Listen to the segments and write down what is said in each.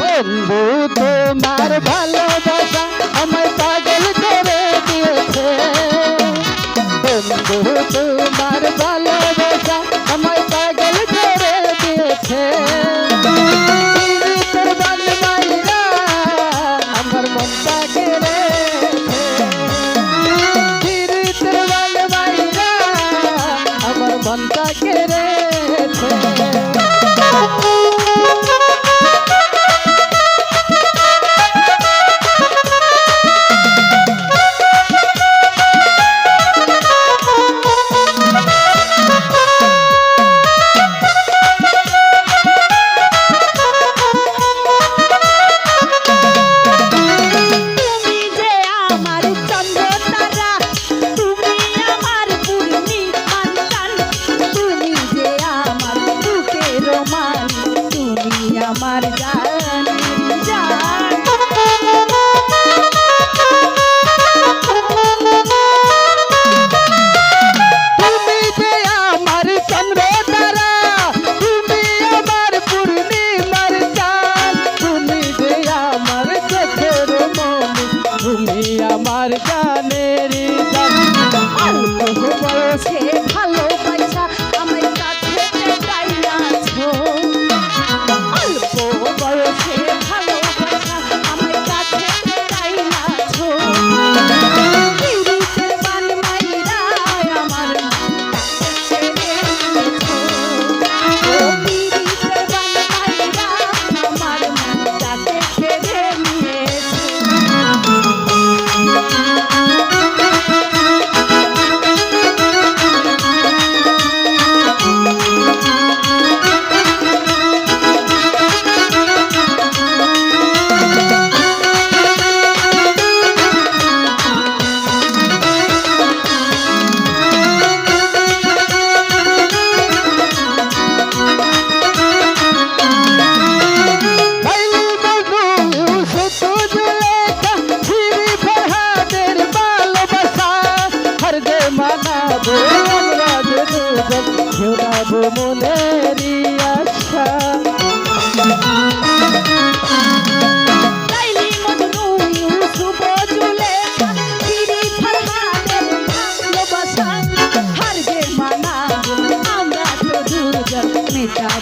বন্ধু তোমার ভালোবাসা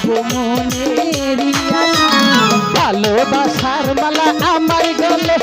মনেরই ভালোবাসার মালা আমার গলে